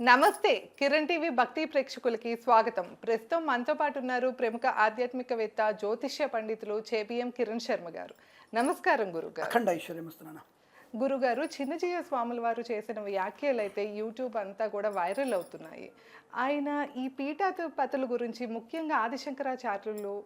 నమస్తే కిరణ్ టీవీ భక్తి ప్రేక్షకులకి స్వాగతం. ప్రస్తుతం మనతో పాటు ఉన్నారు ప్రముఖ ఆధ్యాత్మికవేత్త జ్యోతిష్య పండితులు చేబిఎం కిరణ్ శర్మ గారు. నమస్కారం గురుగారు. అఖండ గురుగారు చిన్నజీయ స్వాముల వారు చేసిన వ్యాఖ్యలు అయితే యూట్యూబ్ అంతా కూడా వైరల్ అవుతున్నాయి. ఆయన ఈ పీఠాధిపతుల గురించి ముఖ్యంగా ఆదిశంకరాచార్యులు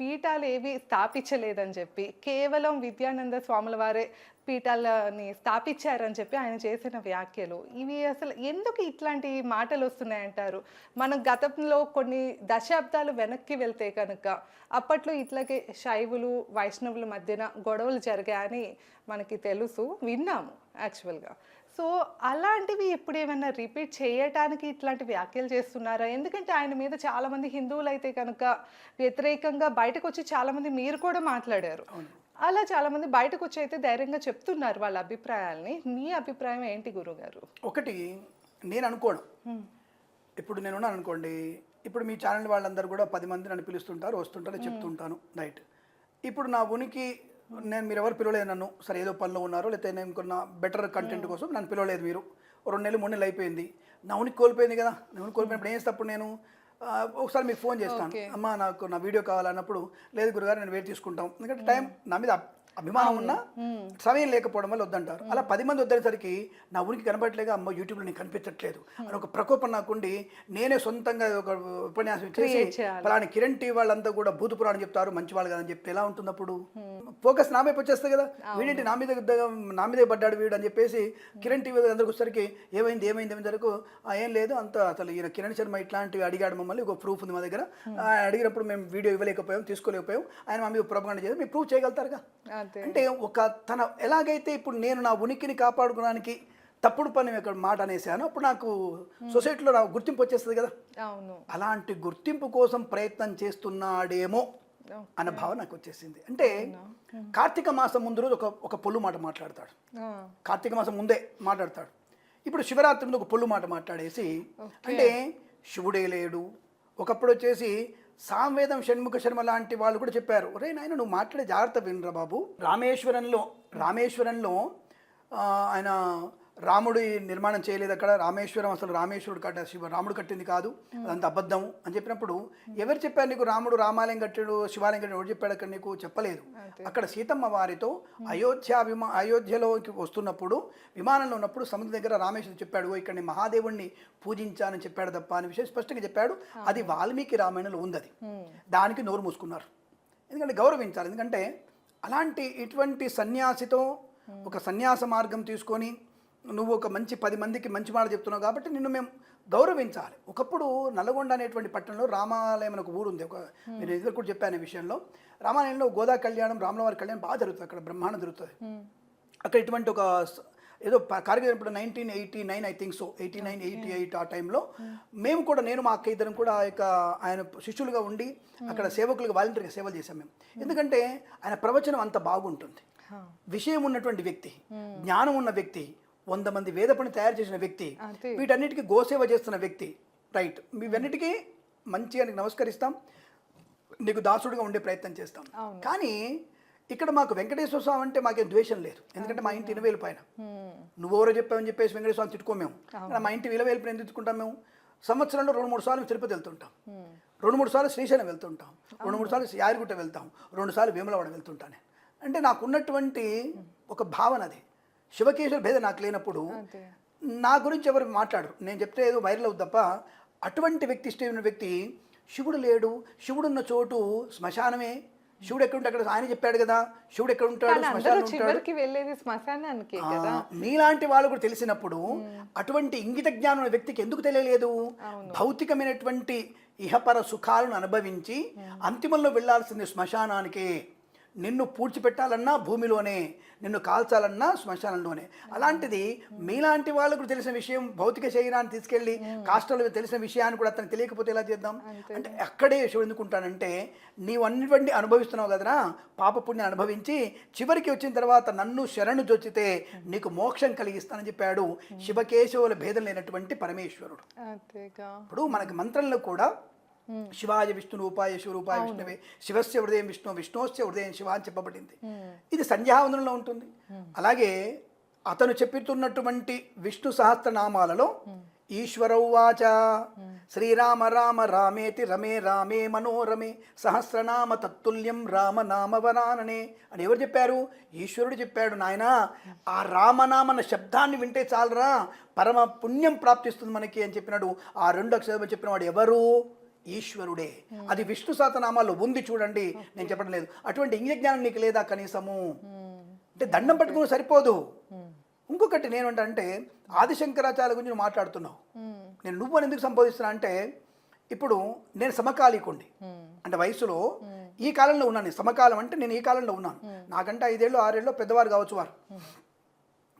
పీఠాలు ఏవి స్థాపించలేదని చెప్పి కేవలం విద్యానంద స్వాముల వారే పీఠాలని స్థాపించారని చెప్పి ఆయన చేసిన వ్యాఖ్యలు. ఇవి అసలు ఎందుకు ఇట్లాంటి మాటలు వస్తున్నాయంటారు? మనం గతంలో కొన్ని దశాబ్దాలు వెనక్కి వెళ్తే కనుక అప్పట్లో ఇట్లాగే శైవులు వైష్ణవుల మధ్యన గొడవలు జరిగాయని మనకి తెలుసు విన్నాము యాక్చువల్గా. సో అలాంటివి ఇప్పుడు ఏమైనా రిపీట్ చేయటానికి ఇట్లాంటి వ్యాఖ్యలు చేస్తున్నారా? ఎందుకంటే ఆయన మీద చాలామంది హిందువులు అయితే కనుక వ్యతిరేకంగా బయటకు వచ్చి చాలామంది మీరు కూడా మాట్లాడారు. అలా చాలామంది బయటకు వచ్చి అయితే ధైర్యంగా చెప్తున్నారు వాళ్ళ అభిప్రాయాల్ని. మీ అభిప్రాయం ఏంటి గురుగారు ఒకటి నేను అనుకోను. ఇప్పుడు నేను అనుకోండి ఇప్పుడు మీ ఛానల్ వాళ్ళందరూ కూడా పది మంది నన్ను పిలుస్తుంటారు వస్తుంటారు చెప్తుంటాను రైట్ ఇప్పుడు నా ఉనికి నేను మీరు ఎవరు పిలవలేదు నన్ను. సరే ఏదో పనిలో ఉన్నారు లేకపోతే నేను ఇంకొన్న బెటర్ కంటెంట్ కోసం నన్ను పిలవలేదు మీరు. రెండు నెలలు మూడు నెలలు అయిపోయింది. నా ఉనికి కోల్పోయింది కదా. నా ఉనికి కోల్పోయినప్పుడు ఏం చేసేటప్పుడు నేను? ఒకసారి మీకు ఫోన్ చేస్తాను. అమ్మా నాకు నా వీడియో కావాలన్నప్పుడు లేదు గురుగారు నేను వెయిట్ తీసుకుంటాం. ఎందుకంటే టైం నా మీద అభిమానం ఉన్నా సమయం లేకపోవడం వల్ల వద్దంటారు. అలా పది మంది వద్దనేసరికి నా ఉనికి కనబడట్లేగా అమ్మ యూట్యూబ్లో నేను కనిపించట్లేదు అని ఒక ప్రకోపం నాకుండి నేనే సొంతంగా ఒక ఉపన్యాసం చేసి. ఫలాని కిరణ్ టీ వాళ్ళంతా కూడా భూత పురాణం చెప్తారు మంచి వాళ్ళు కదని చెప్తే ఎలా ఉంటుంది అప్పుడు ఫోకస్ నా వైపు వచ్చేస్తుంది కదా. వీడింటి నా మీద నా మీదే పడ్డాడు వీడు అని చెప్పేసి కిరణ్ టీవీ అందరికి వచ్చేసరికి ఏమైంది ఏమైంది ఏమైంది వరకు "ఆ, ఏం లేదు అంత అసలు ఈయన కిరణ్ శర్మ ఇట్లాంటివి అడిగాడు మమ్మల్ని ఒక ప్రూఫ్ ఉంది మా దగ్గర. అడిగినప్పుడు మేము వీడియో ఇవ్వలేకపోయాం తీసుకోలేకపోయాం. ఆయన మా మీద ప్రొపగండ చేసి మీరు ప్రూవ్ చేయగలుగుతారుగా. అంటే ఒక తన ఎలాగైతే ఇప్పుడు నేను నా ఉనికిని కాపాడుకోవడానికి తప్పుడు పని ఇక్కడ మాట అనేసాను అప్పుడు నాకు సొసైటీలో నా గుర్తింపు వచ్చేస్తుంది కదా. అవును. అలాంటి గుర్తింపు కోసం ప్రయత్నం చేస్తున్నాడేమో అన్న భావన నాకు వచ్చేసింది. అంటే కార్తీక మాసం ముందు రోజు ఒక ఒక పొల్లు మాట మాట్లాడతాడు. కార్తీక మాసం ముందే మాట్లాడతాడు. ఇప్పుడు శివరాత్రి ముందు ఒక పొల్లు మాట మాట్లాడేసి అంటే శివుడే లేడు. ఒకప్పుడు వచ్చేసి సాంవేదం షణ్ముఖ శర్మ లాంటి వాళ్ళు కూడా చెప్పారు. రే నాయన నువ్వు మాట్లాడే జాగ్రత్త వినరా బాబు. రామేశ్వరంలో రామేశ్వరంలో ఆయన రాముడి నిర్మాణం చేయలేదు అక్కడ. రామేశ్వరం అసలు రామేశ్వరుడు కట్ట శివ రాముడు కట్టింది కాదు. అదంతా అబద్ధం అని చెప్పినప్పుడు ఎవరు చెప్పారు నీకు రాముడు రామాలయం కట్టాడు శివాలయం కట్టాడు? ఎవరు చెప్పాడు అక్కడ నీకు? చెప్పలేదు. అక్కడ సీతమ్మ వారితో అయోధ్య విమా అయోధ్యలోకి వస్తున్నప్పుడు విమానంలో ఉన్నప్పుడు సముద్రం దగ్గర రామేశ్వరుడు చెప్పాడు "ఓ, ఇక్కడ మహాదేవుణ్ణి పూజించానని చెప్పాడు తప్ప అని విషయం స్పష్టంగా చెప్పాడు. అది వాల్మీకి రామాయణంలో ఉంది అది దానికి నోరు మూసుకున్నారు. ఎందుకంటే గౌరవించాలి. ఎందుకంటే అలాంటి ఇటువంటి సన్యాసితో ఒక సన్యాస మార్గం తీసుకొని నువ్వు ఒక మంచి పది మందికి మంచి మాట చెప్తున్నావు కాబట్టి నిన్ను మేము గౌరవించాలి. ఒకప్పుడు నల్గొండ అనేటువంటి పట్టణంలో రామాలయం అని ఒక ఊరు ఉంది ఒక మీరు ఎదురు కూడా చెప్పాను విషయంలో. రామాలయంలో గోదా కళ్యాణం రామలవారి కళ్యాణం బాగా జరుగుతుంది అక్కడ బ్రహ్మాండం జరుగుతుంది. అక్కడ ఇటువంటి ఒక ఏదో కార్యక్రమం ఇప్పుడు nineteen eighty nine I think so eighty nine eighty eight ఆ టైంలో మేము. కూడా నేను మా అక్క ఇద్దరం కూడా ఆ యొక్క ఆయన శిష్యులుగా ఉండి అక్కడ సేవకులుగా వాలంటీర్గా సేవలు చేశాం మేము. ఎందుకంటే ఆయన ప్రవచనం అంత బాగుంటుంది. విషయం ఉన్నటువంటి వ్యక్తి జ్ఞానం ఉన్న వ్యక్తి వంద మంది వేద పని తయారు చేసిన వ్యక్తి. వీటన్నిటికీ గోసేవ చేస్తున్న వ్యక్తి. రైట్ ఇవన్నిటికీ మంచిగా నీకు నమస్కరిస్తాం. నీకు దాసుడుగా ఉండే ప్రయత్నం చేస్తాం. కానీ ఇక్కడ మాకు వెంకటేశ్వర స్వామి అంటే మాకేం ద్వేషం లేదు. ఎందుకంటే మా ఇంటి ఇనవేలు పైన. నువ్వెవరో చెప్పావని చెప్పేసి వెంకటేశ్వర స్వామి తిట్టుకోం మేము. కానీ మా ఇంటి విలువేలు ఎందుకు తిట్టుకుంటాం మేము. సంవత్సరంలో రెండు మూడు సార్లు తిరుపతి వెళ్తుంటాం. రెండు మూడు సార్లు శ్రీశైలం వెళ్తుంటాం. రెండు మూడు సార్లు యాదగిరిగుట్ట వెళ్తాం. రెండు సార్లు వేములవాడ వెళ్తుంటాను. అంటే నాకు ఉన్నటువంటి ఒక భావన అది. శివకేశ్వర భేద నాకు లేనప్పుడు నా గురించి ఎవరు మాట్లాడరు. నేను చెప్తే ఏదో వైరల్ అవుతుంది తప్ప అటువంటి వ్యక్తి ఇష్టమైన వ్యక్తి శివుడు లేడు శివుడు ఉన్న చోటు శ్మశానమే. శివుడు ఎక్కడ ఉంటే అక్కడ ఆయన చెప్పాడు కదా శివుడు ఎక్కడ ఉంటాడు. వెళ్ళేది శ్మశానానికి మీలాంటి వాళ్ళు కూడా తెలిసినప్పుడు అటువంటి ఇంగిత జ్ఞానం ఉన్న వ్యక్తికి ఎందుకు తెలియలేదు? భౌతికమైనటువంటి ఇహపర సుఖాలను అనుభవించి అంతిమంలో వెళ్ళాల్సింది శ్మశానానికే. నిన్ను పూడ్చిపెట్టాలన్నా భూమిలోనే నిన్ను కాల్చాలన్నా శ్మశానంలోనే. అలాంటిది మీలాంటి వాళ్ళకు తెలిసిన విషయం భౌతిక శరీరాన్ని తీసుకెళ్ళి కాష్టంలో తెలిసిన విషయాన్ని కూడా అతనికి తెలియకపోతే ఎలా చేద్దాం? అంటే అక్కడే శివుడు ఎందుకుంటానంటే నీవు అన్నిటువంటి అనుభవిస్తున్నావు కదరా? పాపపుణ్యం అనుభవించి చివరికి వచ్చిన తర్వాత నన్ను శరణు జొచ్చితే నీకు మోక్షం కలిగిస్తానని చెప్పాడు శివకేశవుల భేదం లేనటువంటి పరమేశ్వరుడు. ఇప్పుడు మనకి మంత్రంలో కూడా శివాయ విష్ణు రూపాయ శివరూపాయ విష్ణువే. శివస్య హృదయం విష్ణు విష్ణుస్య హృదయం శివ అని చెప్పబడింది. ఇది సంధ్యావందనంలో ఉంటుంది. అలాగే అతను చెప్పుతున్నటువంటి విష్ణు సహస్రనామాలలో ఈశ్వరౌవాచ. శ్రీరామ రామ రామేతి రమే రామే మనోరమే సహస్రనామ తత్తుల్యం రామనామ వరాననే అని ఎవరు చెప్పారు? ఈశ్వరుడు చెప్పాడు నాయన ఆ రామనామన శబ్దాన్ని వింటే చాలరా. పరమ పుణ్యం ప్రాప్తిస్తుంది మనకి అని చెప్పినాడు. ఆ రెండు అక్షరం చెప్పిన వాడు ఎవరు? ఈశ్వరుడే. అది విష్ణు సహస్రనామాల్లో ఉంది చూడండి. నేను చెప్పడం లేదు. అటువంటి ఇంగ్లీష్ జ్ఞానం నీకు లేదా కనీసము? అంటే దండం పట్టుకుని సరిపోదు. ఇంకొకటి నేను అంటే ఆదిశంకరాచార్య గురించి మాట్లాడుతున్నావు. నేను నువ్వు అని ఎందుకు సంబోధిస్తున్నా అంటే ఇప్పుడు నేను సమకాలీకుండి. అంటే వయసులో ఈ కాలంలో ఉన్నాను. సమకాలం అంటే నేను ఈ కాలంలో ఉన్నాను. నాకంటే ఐదేళ్ళు ఆరేళ్ళు పెద్దవారు కావచ్చు వారు.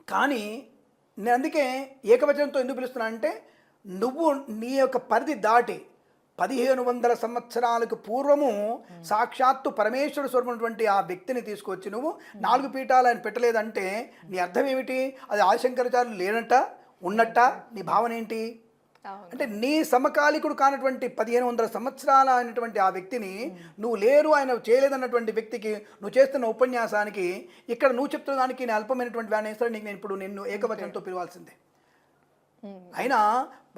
కానీ నేను అందుకే ఏకవచనంతో ఎందుకు పిలుస్తున్నా అంటే నువ్వు నీ యొక్క పరిధి దాటి పదిహేను వందల సంవత్సరాలకు పూర్వము సాక్షాత్తు పరమేశ్వరుడు స్వరూపమైనటువంటి ఆ వ్యక్తిని తీసుకొచ్చి నువ్వు నాలుగు పీఠాలు ఆయన పెట్టలేదంటే నీ అర్థం ఏమిటి? అది ఆశంకరాచార్యులు లేనట్ట ఉన్నట్ట? నీ భావన ఏంటి? అంటే నీ సమకాలికుడు కానటువంటి పదిహేను వందల సంవత్సరాల అయినటువంటి ఆ వ్యక్తిని నువ్వు లేరు ఆయన చేయలేదన్నటువంటి వ్యక్తికి నువ్వు చేస్తున్న ఉపన్యాసానికి ఇక్కడ నువ్వు చెప్తున్న దానికి నేను అల్పమైనటువంటి వ్యాన్ వేస్తాడు నీకు నేను ఇప్పుడు నిన్ను ఏకవచనంతో పిలవాల్సిందే. అయినా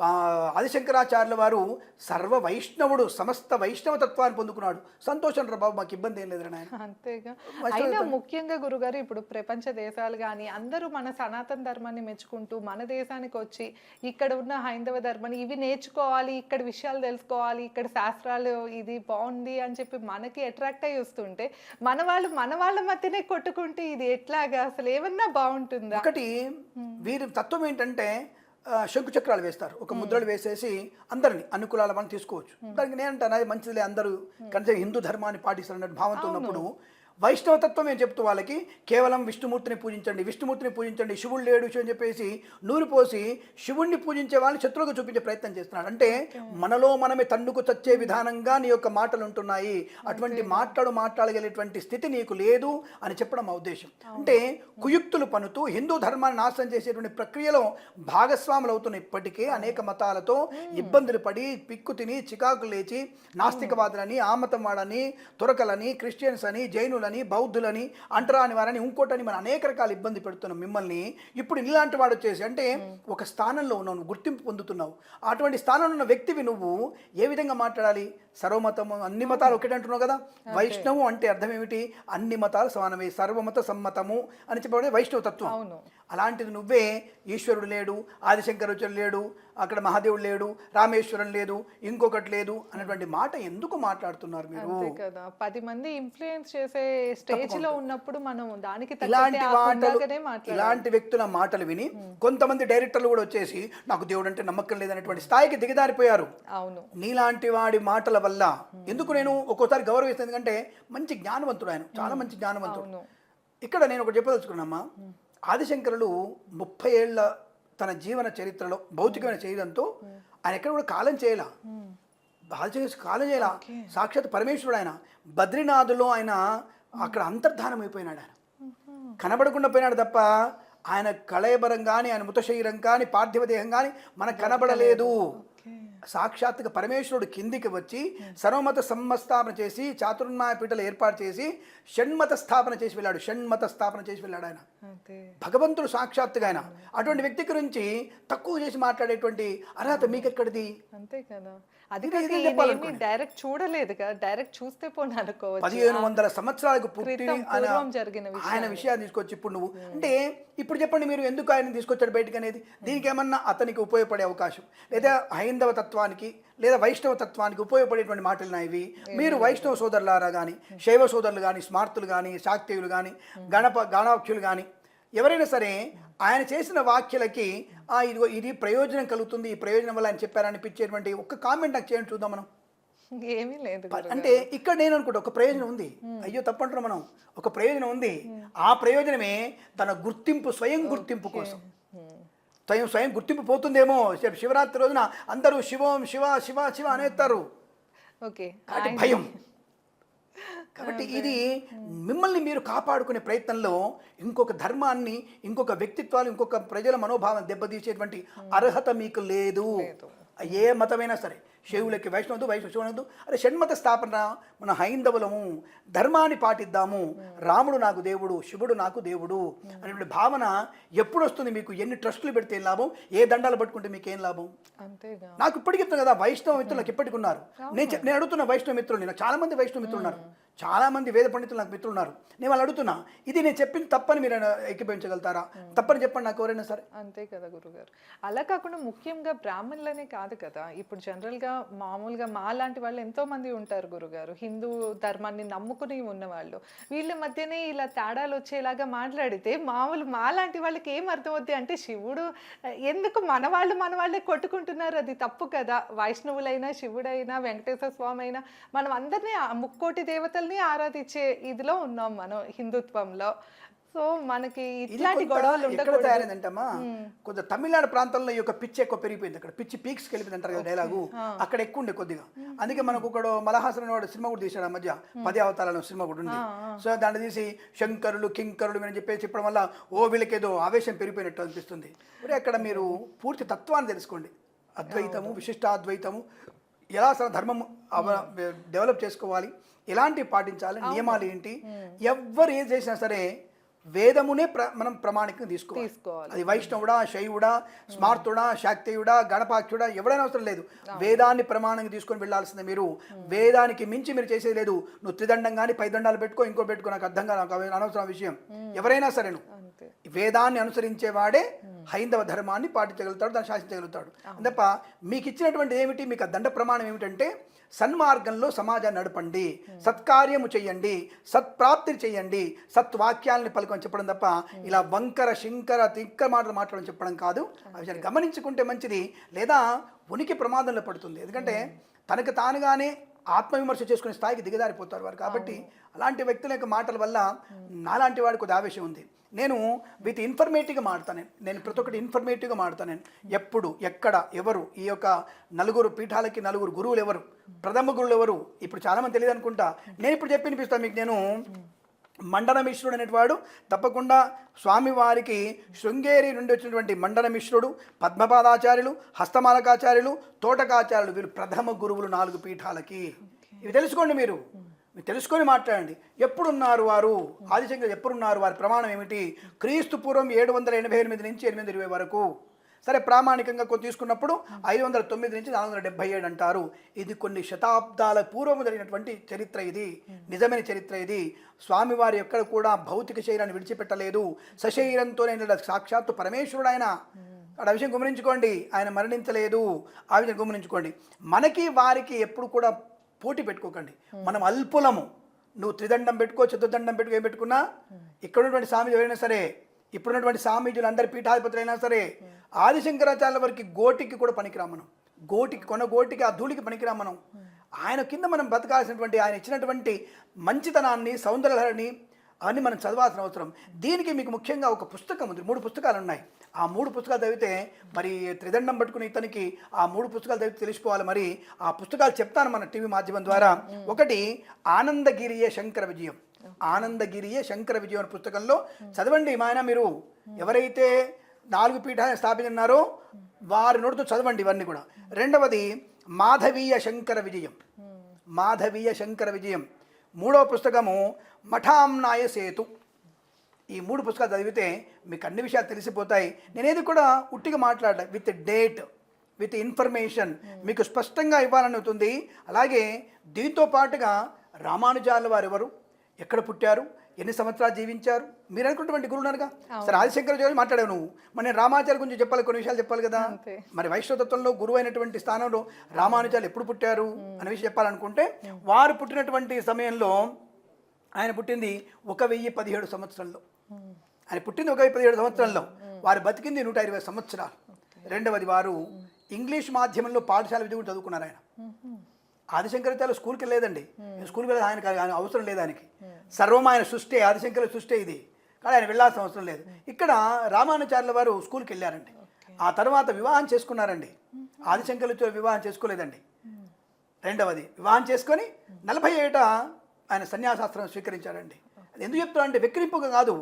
ఆ, ఆదిశంకరాచార్యుల వారు సర్వ వైష్ణవుడు సమస్త వైష్ణవ తత్వాన్ని పొందుకున్నాడు. సంతోషం రా బాబు మాకు ఇబ్బంది ఏం లేదు అంతేగా. అయినా ముఖ్యంగా గురుగారు ఇప్పుడు ప్రపంచ దేశాలు కానీ అందరూ మన సనాతన ధర్మాన్ని మెచ్చుకుంటూ మన దేశానికి వచ్చి ఇక్కడ ఉన్న హైందవ ధర్మాన్ని ఇవి నేర్చుకోవాలి ఇక్కడ విషయాలు తెలుసుకోవాలి ఇక్కడ శాస్త్రాలు ఇది బాగుంది అని చెప్పి మనకి అట్రాక్ట్ అయ్యి వస్తుంటే మన వాళ్ళు మన వాళ్ళ మధ్యనే కొట్టుకుంటే ఇది ఎట్లాగా? అసలు ఏమన్నా బాగుంటుందా? ఒకటి వీరి తత్వం ఏంటంటే ఆ, శంకు చక్రాలు వేస్తారు. ఒక ముద్రలు వేసేసి అందరిని అనుకూలాల మనం తీసుకోవచ్చు. దానికి నేను అంటాను అది మంచిదిలే అందరూ. కనీసం హిందూ ధర్మాన్ని పాటిస్తారన్న భావంతో ఉన్నప్పుడు వైష్ణవతత్వం ఏం చెప్తూ వాళ్ళకి కేవలం విష్ణుమూర్తిని పూజించండి విష్ణుమూర్తిని పూజించండి శివుడు లేడు అని చెప్పేసి నూరు పోసి శివుణ్ణి పూజించే వాళ్ళని శత్రువుగా చూపించే ప్రయత్నం చేస్తున్నాడు అంటే మనలో మనమే తండుకు చచ్చే విధానంగా నీ యొక్క మాటలు ఉంటున్నాయి. అటువంటి మాట్లాడు మాట్లాడగలిగేటువంటి స్థితి నీకు లేదు అని చెప్పడం మా ఉద్దేశం. అంటే కుయుక్తులు పనుతూ హిందూ ధర్మాన్ని నాశనం చేసేటువంటి ప్రక్రియలో భాగస్వాములు అవుతున్న ఇప్పటికే అనేక మతాలతో ఇబ్బందులు పడి పిక్కు తిని చికాకులు లేచి నాస్తికవాదులని ఆమతం వాడని తురకలని క్రిస్టియన్స్ అని జైనులని బౌద్ధులని అంటరాని వారని ఇంకోటని మన అనేక రకాల ఇబ్బంది పెడుతున్న మిమ్మల్ని. ఇప్పుడు ఇలాంటి వాడు వచ్చేసి అంటే ఒక స్థానంలో ఉన్నావు నువ్వు గుర్తింపు పొందుతున్నావు. అటువంటి స్థానంలో ఉన్న వ్యక్తివి నువ్వు ఏ విధంగా మాట్లాడాలి? సర్వమతము అన్ని మతాలు ఒకటే అంటున్నావు కదా? వైష్ణవం అంటే అర్థం ఏమిటి? అన్ని మతాలు సమానమే. సర్వమత సమ్మతము అని చెప్పబడే వైష్ణవ తత్వం. అలాంటిది నువ్వే ఈశ్వరుడు లేడు ఆదిశంకరుచరు లేడు అక్కడ మహాదేవుడు లేడు రామేశ్వరం లేదు ఇంకొకటి లేదు అనేటువంటి మాట ఎందుకు మాట్లాడుతున్నారు మీరు? కదా. పది మంది ఇన్ఫ్లుయెన్స్ చేసే స్టేజ్లో ఉన్నప్పుడు మనం దానికి ఇలాంటి మాటలు ఇలాంటి వ్యక్తుల మాటలు విని కొంతమంది డైరెక్టర్లు కూడా వచ్చేసి నాకు దేవుడు అంటే నమ్మకం లేదనేటువంటి స్థాయికి దిగజారిపోయారు. అవును. నీలాంటి వాడి మాటల వల్ల ఎందుకు నేను ఒక్కోసారి గౌరవిస్తాను? ఎందుకంటే మంచి జ్ఞానవంతుడు ఆయన చాలా మంచి జ్ఞానవంతుడు. ఇక్కడ నేను ఒకటి చెప్పదలుచుకున్నామ్మా ఆదిశంకరులు ముప్పై ఏళ్ళ తన జీవన చరిత్రలో భౌతికమైన చేయడంతో ఆయన ఎక్కడ కూడా కాలం చేయలా. ఆదిశంకర్ కాలం చేయలా. సాక్షాత్ పరమేశ్వరుడు ఆయన. బద్రీనాథులో ఆయన అక్కడ అంతర్ధానం అయిపోయినాడు ఆయన. కనబడకుండా పోయినాడు తప్ప ఆయన కళయబరం కానీ ఆయన మృత శరీరం కానీ పార్థివ దేహం కానీ మనకు కనబడలేదు. సాక్షాత్తుగా పరమేశ్వరుడు కిందికి వచ్చి సర్వమత సమ్మస్థాపన చేసి చాతుర్మాయ పీఠలు ఏర్పాటు చేసి షణ్మత స్థాపన చేసి వెళ్ళాడు. షణ్మత స్థాపన చేసి వెళ్ళాడు ఆయన. భగవంతుడు సాక్షాత్తుగా ఆయన. అటువంటి వ్యక్తి గురించి తక్కువ చేసి మాట్లాడేటువంటి అర్హత మీకెక్కడిది? అంతే కదా. అది డైరెక్ట్ చూడలేదు కదా డైరెక్ట్ చూస్తే పోనీ అనుకోవచ్చు. పదిహేను వందల సంవత్సరాలకు పుట్టి ఆయన పూర్వం జరిగిన ఆయన విషయాన్ని తీసుకొచ్చి ఇప్పుడు నువ్వు అంటే ఇప్పుడు చెప్పండి మీరు ఎందుకు ఆయన తీసుకొచ్చాడు బయటకు అనేది? దీనికి ఏమన్నా అతనికి ఉపయోగపడే అవకాశం? లేదా హైందవ తత్వానికి లేదా వైష్ణవ తత్వానికి ఉపయోగపడేటువంటి మాటలు ఇవి? మీరు వైష్ణవ సోదరులారా కానీ శైవ సోదరులు కానీ స్మార్తులు కానీ శాక్తేయులు కానీ గణప గణాక్షులు కానీ ఎవరైనా సరే ఆయన చేసిన వాక్యలకి ఆ ఇదిగో ఇది ప్రయోజనం కలుగుతుంది ఈ ప్రయోజనం వల్ల ఆయన చెప్పారనిపించేటువంటి ఒక్క కామెంట్ నాకు చేయండి చూద్దాం మనం. ఏమీ లేదు. అంటే ఇక్కడ నేను అనుకుంటా ఒక ప్రయోజనం ఉంది. అయ్యో తప్పంటున్నాం మనం. ఒక ప్రయోజనం ఉంది. ఆ ప్రయోజనమే తన గుర్తింపు స్వయం గుర్తింపు కోసం. స్వయం స్వయం గుర్తింపు పోతుందేమో. శివ- శివరాత్రి రోజున అందరూ శివం శివ శివ శివ అనేస్తారు. భయం. కాబట్టి ఇది మిమ్మల్ని మీరు కాపాడుకునే ప్రయత్నంలో ఇంకొక ధర్మాన్ని ఇంకొక వ్యక్తిత్వాలు ఇంకొక ప్రజల మనోభావం దెబ్బతీసేటువంటి అర్హత మీకు లేదు. ఏ మతమైనా సరే శైవులకి వైష్ణవదు వైష్ణవ శివనదు అరే షణ్మత స్థాపన మన హైందవులము ధర్మాన్ని పాటిద్దాము రాముడు నాకు దేవుడు శివుడు నాకు దేవుడు అనేటువంటి భావన ఎప్పుడు వస్తుంది మీకు? ఎన్ని ట్రస్టులు పెడితే ఏం లాభం? ఏ దండాలు పట్టుకుంటే మీకు ఏం లాభం? నాకు ఇప్పటికి చెప్తాను కదా వైష్ణవ మిత్రులు నాకు ఇప్పటికి ఉన్నారు. నేను నేను అడుగుతున్న వైష్ణవ మిత్రులు నాకు చాలా మంది వైష్ణవ మిత్రులు ఉన్నారు. చాలా మంది వేద పండితులు నాకు మిత్రులు ఉన్నారు నేను వాళ్ళు అడుగుతున్నా ఇది నేను చెప్పింది తప్పని మీరు ఏకీభవించగలుగుతారా? తప్పని చెప్పండి నాకు ఎవరైనా సరే. అంతే కదా గురుగారు. అలా కాకుండా ముఖ్యంగా బ్రాహ్మణులనే కాదు కదా ఇప్పుడు జనరల్గా మామూలుగా మా లాంటి వాళ్ళు ఎంతో మంది ఉంటారు గురుగారు. హిందూ ధర్మాన్ని నమ్ముకుని ఉన్నవాళ్ళు. వీళ్ళ మధ్యనే ఇలా తేడాలు వచ్చేలాగా మాట్లాడితే మామూలు మా లాంటి వాళ్ళకి ఏం అర్థమవుద్ది అంటే శివుడు ఎందుకు మన వాళ్ళు మన వాళ్ళే కొట్టుకుంటున్నారు? అది తప్పు కదా. వైష్ణవులైనా శివుడైనా వెంకటేశ్వర స్వామి అయినా మనం అందరినీ ముక్కోటి దేవతల్ని ఆరాధించే ఇదిలో ఉన్నాం మనం హిందుత్వంలో. సో మనకి ఇట్లాంటి గొడవలు ఉండకూడదు. తయారైందంటమ్మా? తమిళనాడు ప్రాంతంలో ఈ యొక్క పిచ్చి ఎక్కువ పెరిగిపోయింది. అక్కడ పిచ్చి పీక్స్ వెళ్ళిపోయింది అంటారు కదా డైలాగు. అక్కడ ఎక్కువ ఉండే కొద్దిగా. అందుకే మనకు ఒకడు మలహాసన వాడు సినిమా కూడా తీశాడు ఆ మధ్య. పది అవతారాలు సినిమా కూడా ఉంది. సో దాన్ని తీసి శంకరులు కింకరులు అని చెప్పేసి చెప్పడం వల్ల ఓ వీళ్ళకేదో ఆవేశం పెరిగిపోయినట్టు అనిపిస్తుంది. అక్కడ మీరు పూర్తి తత్వాన్ని తెలుసుకోండి. అద్వైతము విశిష్టాద్వైతము ఎలా అసలు ధర్మం డెవలప్ చేసుకోవాలి. ఎలాంటివి పాటించాలి నియమాలు ఏంటి ఎవ్వరు ఏం చేసినా సరే వేదమునే ప్ర మనం ప్రమాణికం తీసుకోవాలి. అది వైష్ణవుడా శైవుడా స్మార్తుడా శాక్తేయుడా గణపాఖ్యుడా ఎవడైనా అవసరం లేదు. వేదాన్ని ప్రమాణంగా తీసుకొని వెళ్ళాల్సిందే మీరు. వేదానికి మించి మీరు చేసేది లేదు. నువ్వు త్రిదండం కానీ పై దండాలు పెట్టుకో ఇంకో పెట్టుకో నాకు అర్థం కాదు నాకు అనవసరం విషయం. ఎవరైనా సరే వేదాన్ని అనుసరించేవాడే హైందవ ధర్మాన్ని పాటించగలుగుతాడు దాన్ని శాసించగలుగుతాడు. తప్ప మీకు ఇచ్చినటువంటి ఏమిటి మీకు ఆ దండ ప్రమాణం ఏమిటంటే సన్మార్గంలో సమాజాన్ని నడపండి సత్కార్యము చేయండి సత్ప్రాప్తిని చేయండి సత్వాక్యాలని పలుకని చెప్పడం తప్ప ఇలా వంకర శంకర తిక్క మాటలు మాట్లాడడం చెప్పడం కాదు. ఆ విషయాన్ని గమనించుకుంటే మంచిది. లేదా ఉనికి ప్రమాదంలో పడుతుంది. ఎందుకంటే తనకు తానుగానే ఆత్మవిమర్శ చేసుకునే స్థాయికి దిగజారిపోతారు వారు. కాబట్టి అలాంటి వ్యక్తుల యొక్క మాటల వల్ల నాలాంటి వాడికి కొద్ది ఆవేశం ఉంది. నేను విత్ ఇన్ఫర్మేటివ్గా మాడతాను నేను ప్రతి ఒక్కటి ఇన్ఫర్మేటివ్గా మాడతాను ఎప్పుడు ఎక్కడ ఎవరు ఈ యొక్క నలుగురు పీఠాలకి నలుగురు గురువులు ఎవరు ప్రథమ గురువులు ఎవరు ఇప్పుడు చాలామంది తెలియదు అనుకుంటా నేను ఇప్పుడు చెప్పి వినిపిస్తాను మీకు నేను. మండన మిశ్రుడు అనేటివాడు తప్పకుండా స్వామివారికి శృంగేరి నుండి వచ్చినటువంటి మండన మిశ్రుడు పద్మపాదాచార్యులు హస్తమాలకాచార్యులు తోటకాచార్యులు వీళ్ళు ప్రథమ గురువులు నాలుగు పీఠాలకి. ఇవి తెలుసుకోండి మీరు. మీరు తెలుసుకొని మాట్లాడండి. ఎప్పుడున్నారు వారు? ఆదిశంకర్ ఎప్పుడున్నారు? వారి ప్రమాణం ఏమిటి? క్రీస్తు పూర్వం ఏడు వందల ఎనభై ఎనిమిది నుంచి ఎనిమిది ఇరవై వరకు సరే ప్రామాణికంగా కొన్ని తీసుకున్నప్పుడు ఐదు వందల తొమ్మిది నుంచి నాలుగు వందల డెబ్బై ఏడు అంటారు. ఇది కొన్ని శతాబ్దాల పూర్వము జరిగినటువంటి చరిత్ర ఇది. నిజమైన చరిత్ర ఇది. స్వామివారి ఎక్కడ కూడా భౌతిక శరీరాన్ని విడిచిపెట్టలేదు. సశరీరంతోనే సాక్షాత్తు పరమేశ్వరుడు ఆయన. ఆ విషయం గమనించుకోండి. ఆయన మరణించలేదు. ఆ విషయం గమనించుకోండి. మనకి వారికి ఎప్పుడు కూడా పోటీ పెట్టుకోకండి. మనం అల్పులము. నువ్వు త్రిదండం పెట్టుకో చతుర్దండం పెట్టుకో ఏం పెట్టుకున్నా? ఇక్కడ ఉన్నటువంటి స్వామి ఎవరైనా సరే ఇప్పుడున్నటువంటి స్వామీజులు అందరి పీఠాధిపతులైనా సరే ఆదిశంకరాచార్యుల వారికి గోటికి కూడా పనికిరాం మనం గోటికి కొన గోటికి ఆ ధూళికి పనికిరాం మనం ఆయన కింద మనం బతకాల్సినటువంటి ఆయన ఇచ్చినటువంటి మంచితనాన్ని సౌందర్యాన్ని అవన్నీ మనం చదవాల్సిన అవసరం. దీనికి మీకు ముఖ్యంగా ఒక పుస్తకం ఉంది. మూడు పుస్తకాలు ఉన్నాయి. ఆ మూడు పుస్తకాలు చదివితే మరి త్రిదండం పట్టుకుని ఇతనికి ఆ మూడు పుస్తకాలు చదివితే తెలిసిపోవాలి. మరి ఆ పుస్తకాలు చెప్తాను మన టీవీ మాధ్యమం ద్వారా. ఒకటి ఆనందగిరియే శంకర విజయం. ఆనందగిరియే శంకర విజయం పుస్తకంలో చదవండి మా ఆయన మీరు. ఎవరైతే నాలుగు పీఠాన్ని స్థాపించున్నారో వారి నోటితో చదవండి ఇవన్నీ కూడా. రెండవది మాధవీయ శంకర విజయం. మాధవీయ శంకర విజయం. మూడవ పుస్తకము మఠాంనాయ సేతు. ఈ మూడు పుస్తకాలు చదివితే మీకు అన్ని విషయాలు తెలిసిపోతాయి. నేనేది కూడా ఉట్టిగా మాట్లాడ విత్ డేట్ విత్ ఇన్ఫర్మేషన్ మీకు స్పష్టంగా ఇవ్వాలని అవుతుంది. అలాగే దీంతో పాటుగా రామానుజాల వారు ఎవరు? ఎక్కడ పుట్టారు? ఎన్ని సంవత్సరాలు జీవించారు? మీరు అనుకున్నటువంటి గురువు ఉన్నారుగా? సరే ఆదిశంకరాచార్య మాట్లాడావు నువ్వు. మరి నేను రామాచార్య గురించి చెప్పాలి కొన్ని విషయాలు చెప్పాలి కదా. మరి వైష్ణవతత్వంలో గురువు అయినటువంటి స్థానంలో రామానుజాలు ఎప్పుడు పుట్టారు? అనే విషయం చెప్పాలనుకుంటే వారు పుట్టినటువంటి సమయంలో ఆయన పుట్టింది ఒక వెయ్యి పదిహేడు సంవత్సరంలో. ఆయన పుట్టింది ఒక వెయ్యి పదిహేడు సంవత్సరంలో. వారు బతికింది నూట ఇరవై సంవత్సరాలు. రెండవది వారు ఇంగ్లీష్ మాధ్యమంలో పాఠశాల విద్య కూడా చదువుకున్నారు ఆయన. ఆదిశంకరాచార్య స్కూల్కి వెళ్ళలేదండి. స్కూల్కి వెళ్ళేది ఆయనకి ఆయన అవసరం లేదు ఆయనకి. సర్వం ఆయన సృష్టి ఆదిశంకర సృష్టి ఇది. కానీ ఆయన వెళ్ళాల్సిన అవసరం లేదు. ఇక్కడ రామానుచార్యుల వారు స్కూల్కి వెళ్ళారండి. ఆ తర్వాత వివాహం చేసుకున్నారండి. ఆదిశంకరులతో వివాహం చేసుకోలేదండి. రెండవది వివాహం చేసుకొని నలభై ఏట ఆయన సన్యాసాస్త్రం స్వీకరించాడండి అది ఎందుకు చెప్తున్నా అంటే వెక్కిరింపుగా కాదు.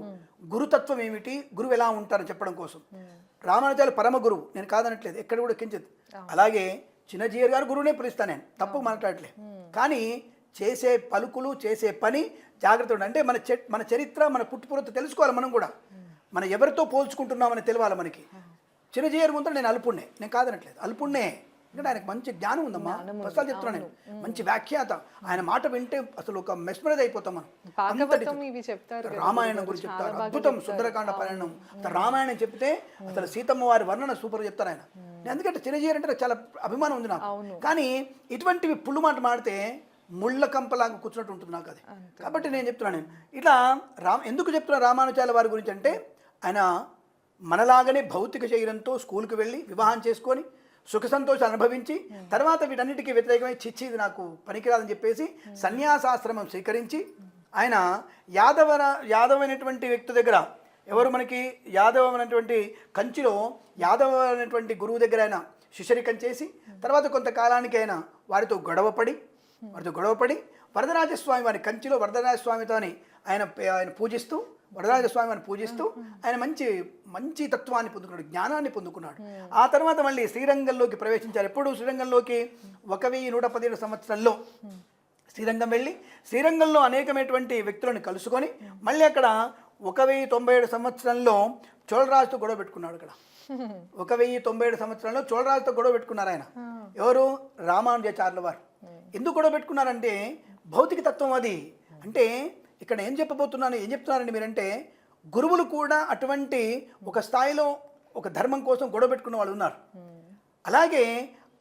గురుతత్వం ఏమిటి? గురువు ఎలా ఉంటారని చెప్పడం కోసం. రామానుజాలు పరమ గురువు. నేను కాదనట్లేదు. ఎక్కడ కూడా కించిత్ అలాగే చిన్నజీయర్ గారు గురువునే పిలుస్తాను నేను. తప్పు మాట్లాడలే కానీ చేసే పలుకులు చేసే పని జాగ్రత్త. అంటే మన చె మన చరిత్ర మన పుట్టుపురత తెలుసుకోవాలి మనం కూడా. మనం ఎవరితో పోల్చుకుంటున్నామని తెలియాలి మనకి. చిన్నజీయర్ ముందు నేను అల్పుణ్ణే. నేను కాదనట్లేదు. అల్పుణ్ణే. ఎందుకంటే ఆయనకు మంచి జ్ఞానం ఉందమ్మా. ప్రస్తుతాలు చెప్తున్నాను నేను. మంచి వ్యాఖ్యాత. ఆయన మాట వింటే అసలు ఒక మెస్మరైజ్ అయిపోతాం మనం. రామాయణం గురించి చెప్తారు. అద్భుతం. సుందరకాండ పారాయణం అసలు రామాయణం చెప్తే అసలు సీతమ్మ వారి వర్ణన సూపర్ చెప్తారు ఆయన. ఎందుకంటే చిరంజీవి అంటే చాలా అభిమానం ఉంది నాకు. కానీ ఇటువంటివి పుల్లు మాట మాడితే ముళ్ళ కంపలాగా కూర్చున్నట్టు ఉంటుంది నాకు అది. కాబట్టి నేను చెప్తున్నాను. నేను ఇట్లా రామ్ ఎందుకు చెప్తున్నా రామానుచార్య వారి గురించి అంటే ఆయన మనలాగానే భౌతిక శరీరంతో స్కూల్కి వెళ్ళి వివాహం చేసుకొని సుఖ సంతోషాలు అనుభవించి తర్వాత వీటన్నిటికీ వ్యతిరేకమై చిచ్చి ఇది నాకు పనికిరాదని చెప్పేసి సన్యాసాశ్రమం స్వీకరించి ఆయన యాదవ యాదవ్ అనేటువంటి వ్యక్తి దగ్గర ఎవరు మనకి యాదవ అనేటువంటి కంచిలో యాదవ అనేటువంటి గురువు దగ్గర ఆయన శిష్యరికం చేసి తర్వాత కొంతకాలానికి ఆయన వారితో గొడవపడి వారితో గొడవపడి వరదరాజస్వామి వారి కంచిలో వరదరాజస్వామితోని ఆయన ఆయన పూజిస్తూ వరదరాజస్వామి వారిని పూజిస్తూ ఆయన మంచి మంచి తత్వాన్ని పొందుకున్నాడు జ్ఞానాన్ని పొందుకున్నాడు. ఆ తర్వాత మళ్ళీ శ్రీరంగంలోకి ప్రవేశించారు. ఎప్పుడు శ్రీరంగంలోకి? ఒక వెయ్యి నూట పదిహేడు సంవత్సరంలో శ్రీరంగం వెళ్ళి శ్రీరంగంలో అనేకమైనటువంటి వ్యక్తులను కలుసుకొని మళ్ళీ అక్కడ ఒక వెయ్యి తొంభై ఏడు సంవత్సరంలో చోళరాజుతో గొడవ పెట్టుకున్నాడు అక్కడ. ఒక వెయ్యి తొంభై ఏడు సంవత్సరంలో చోళరాజుతో గొడవ పెట్టుకున్నారు ఆయన. ఎవరు? రామానుజాచార్యుల వారు. ఎందుకు గొడవ పెట్టుకున్నారంటే భౌతిక తత్వం అది. అంటే ఇక్కడ ఏం చెప్పబోతున్నాను ఏం చెప్తున్నారండి మీరంటే గురువులు కూడా అటువంటి ఒక స్థాయిలో ఒక ధర్మం కోసం గొడవ పెట్టుకున్న వాళ్ళు ఉన్నారు. అలాగే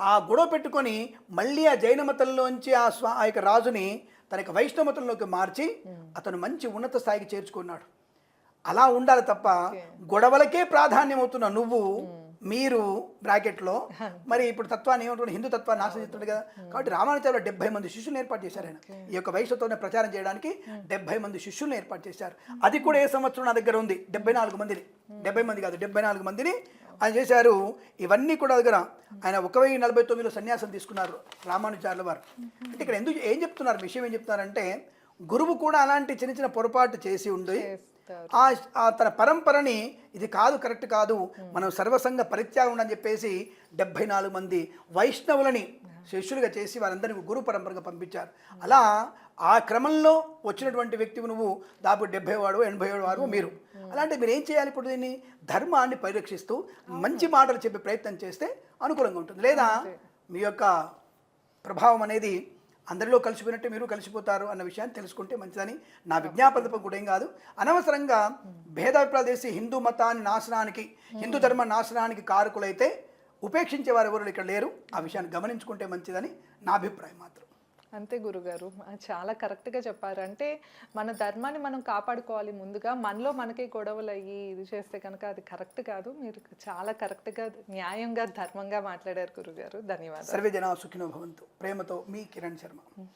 ఆ గొడవ పెట్టుకొని మళ్ళీ ఆ జైన మతంలోంచి ఆ స్వా ఆ యొక్క రాజుని తన యొక్క వైష్ణవ మతంలోకి మార్చి అతను మంచి ఉన్నత స్థాయికి చేర్చుకున్నాడు. అలా ఉండాలి తప్ప గొడవలకే ప్రాధాన్యం అవుతున్న నువ్వు మీరు బ్రాకెట్లో మరి ఇప్పుడు తత్వాన్ని ఏమంటున్నా హిందూ తత్వాన్ని ఆశ్రయిస్తున్నాడు కదా. కాబట్టి రామానుచార్యులు డెబ్బై మంది శిష్యులను ఏర్పాటు చేశారు ఆయన. ఈ యొక్క వయసుతోనే ప్రచారం చేయడానికి డెబ్బై మంది శిష్యులను ఏర్పాటు చేశారు. అది కూడా ఏ సంవత్సరం నా దగ్గర ఉంది? డెబ్బై నాలుగు మందిని. డెబ్బై మంది కాదు డెబ్బై నాలుగు మందిని ఆయన చేశారు. ఇవన్నీ కూడా దగ్గర ఆయన ఒక వెయ్యి నలభై తొమ్మిదిలో సన్యాసం తీసుకున్నారు రామానుచార్యుల వారు. అంటే ఇక్కడ ఎందుకు ఏం చెప్తున్నారు? విషయం ఏం చెప్తున్నారంటే గురువు కూడా అలాంటి చిన్న చిన్న పొరపాటు చేసి ఉండి. ఆ తన పరంపరని ఇది కాదు కరెక్ట్ కాదు. మనం సర్వసంగ పరిత్యాగం అని చెప్పేసి డెబ్బై నాలుగు మంది వైష్ణవులని శిష్యులుగా చేసి వారందరినీ గురు పరంపరగా పంపించారు. అలా ఆ క్రమంలో వచ్చినటువంటి వ్యక్తివి నువ్వు దాదాపు డెబ్బై వాడు ఎనభై ఏడు వారు మీరు అలాంటి మీరు ఏం చేయాలి ఇప్పుడు దీన్ని? ధర్మాన్ని పరిరక్షిస్తూ మంచి మాటలు చెప్పే ప్రయత్నం చేస్తే అనుకూలంగా ఉంటుంది. లేదా మీ యొక్క ప్రభావం అనేది అందరిలో కలిసిపోయినట్టు మీరు కలిసిపోతారు అన్న విషయాన్ని తెలుసుకుంటే మంచిదని నా విజ్ఞాపన కూడా ఏం కాదు. అనవసరంగా భేదాభిప్రాయాలు చేసి హిందూ మతాన్ని నాశనానికి హిందూ ధర్మ నాశనానికి కారకులైతే ఉపేక్షించే వారు ఎవరు ఇక్కడ లేరు. ఆ విషయాన్ని గమనించుకుంటే మంచిదని నా అభిప్రాయం మాత్రం. అంతే గురుగారు. చాలా కరెక్ట్గా చెప్పారు. అంటే మన ధర్మాన్ని మనం కాపాడుకోవాలి ముందుగా. మనలో మనకే గొడవలు అయ్యి ఇది చేస్తే కనుక అది కరెక్ట్ కాదు. మీరు చాలా కరెక్ట్గా న్యాయంగా ధర్మంగా మాట్లాడారు గురుగారు. ధన్యవాదాలు. సర్వే జనా సుఖినో భవంతు. ప్రేమతో మీ కిరణ్ శర్మ.